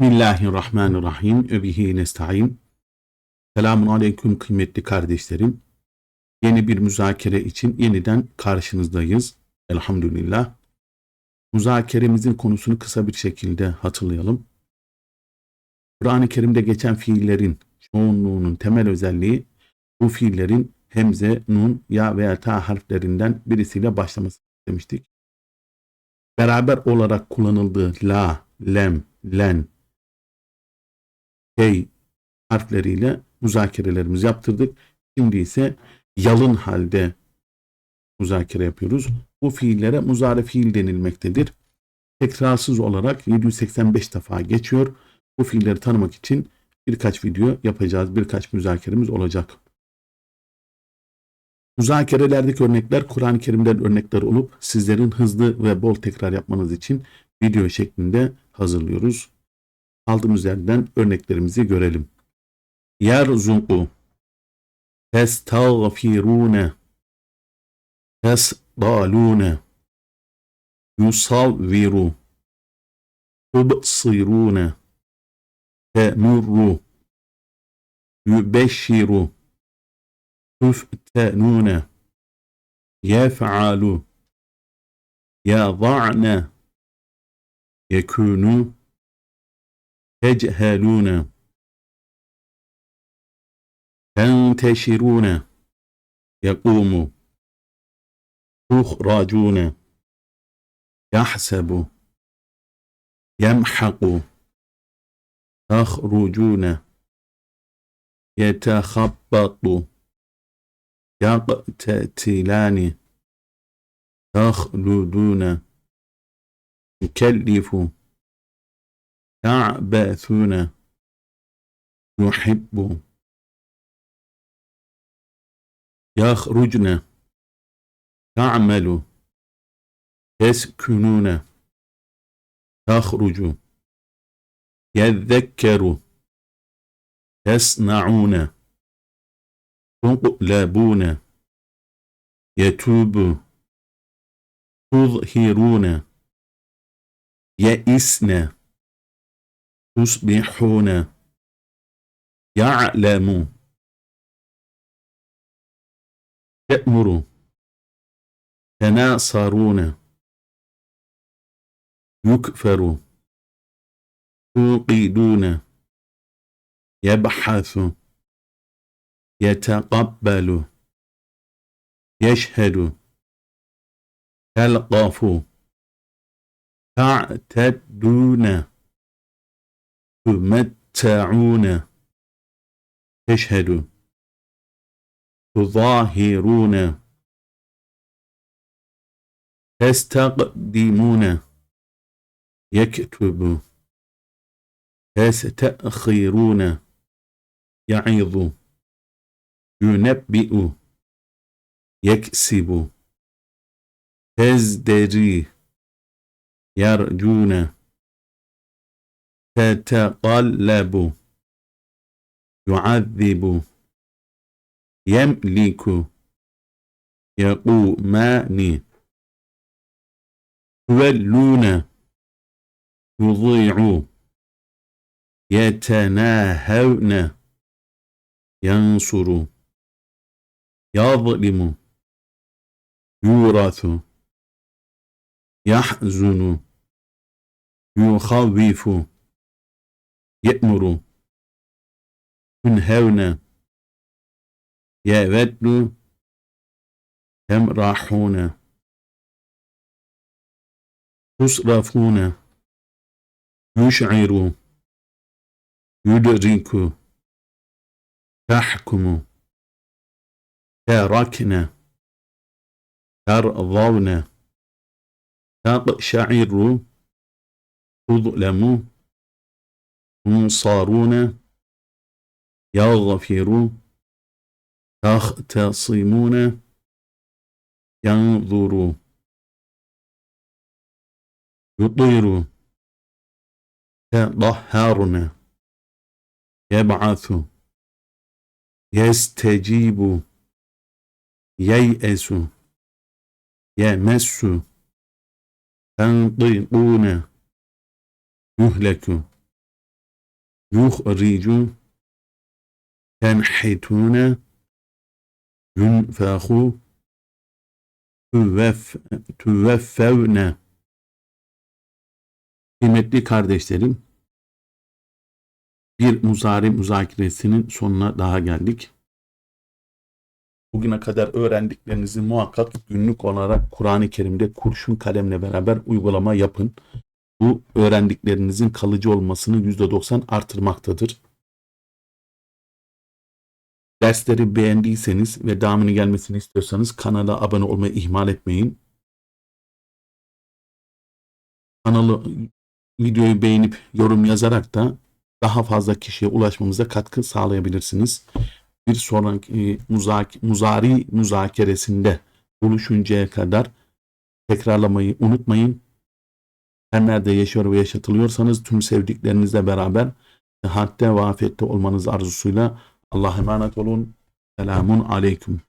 Bismillahirrahmanirrahim. Öbihi nesta'in. Selamun aleyküm kıymetli kardeşlerim. Yeni bir müzakere için yeniden karşınızdayız. Elhamdülillah. Müzakeremizin konusunu kısa bir şekilde hatırlayalım. Kur'an-ı Kerim'de geçen fiillerin çoğunluğunun temel özelliği bu fiillerin hemze, nun, ya veya ta harflerinden birisiyle başlaması demiştik. Beraber olarak kullanıldığı la, lem, len, hey harfleriyle müzakerelerimizi yaptırdık. Şimdi ise yalın halde müzakere yapıyoruz. Bu fiillere muzare fiil denilmektedir. Tekrarsız olarak 785 defa geçiyor. Bu fiilleri tanımak için birkaç video yapacağız. Birkaç müzakeremiz olacak. Müzakerelerdeki örnekler Kur'an-ı Kerim'den örnekler olup sizlerin hızlı ve bol tekrar yapmanız için video şeklinde hazırlıyoruz. Aldığımız yerden örneklerimizi görelim. Yerzuku testağfirune tesdalune yusavviru tubsirune temurru yübeşşiru tuftenune yef'alu yada'ne yekunu تجهلون تنتشرون يقوم. تخرجون يحسب. يمحق. تخرجون يتخبط. يقتتلان. تخلدون يكلف. تعبثون. يحب. يخرجن. تعمل. يسكنون. تخرج. يذكر. يصنعون. تقلبون يتوب. تظهرون يئسن. تصبحون يعلم. تأمر تناصرون يكفر. توقدون يبحث. يتقبل. يشهد. تلقف تعتدون تمتعون. تشهد تظاهرون. تستقدمون. يكتب. تستأخرون. يعظ. ينبئ. يكسب. تزدري يرجون. تتقلب يعذب. يملك. يقومان. يولون. يضيع. يتناهون. ينصر. يظلم. يورث. يحزن. يخوف. يأمر ينهون يود تمرحون تصرفون يشعر يدرك تحكم تركن ترضون تقشعر تظلم تنصرون يغفر تختصمون ينظر يطير تطهرن يبعث يستجيب ييأس يمس تنطقون يهلك tenhitune yunfehu tüvef, tüveffevne Kıymetli kardeşlerim, bir muzari müzakeresinin sonuna daha geldik. Bugüne kadar öğrendiklerinizi muhakkak günlük olarak Kur'an-ı Kerim'de kurşun kalemle beraber uygulama yapın. Bu öğrendiklerinizin kalıcı olmasını %90 artırmaktadır. Dersleri beğendiyseniz ve devamını gelmesini istiyorsanız kanala abone olmayı ihmal etmeyin. Kanalı videoyu beğenip yorum yazarak da daha fazla kişiye ulaşmamıza katkı sağlayabilirsiniz. Bir sonraki muzak muzari müzakeresinde buluşuncaya kadar tekrarlamayı unutmayın. Her nerede yaşıyor ve yaşatılıyorsanız tüm sevdiklerinizle beraber sıhhatte ve afiyette olmanız arzusuyla Allah'a emanet olun. Selamun aleyküm.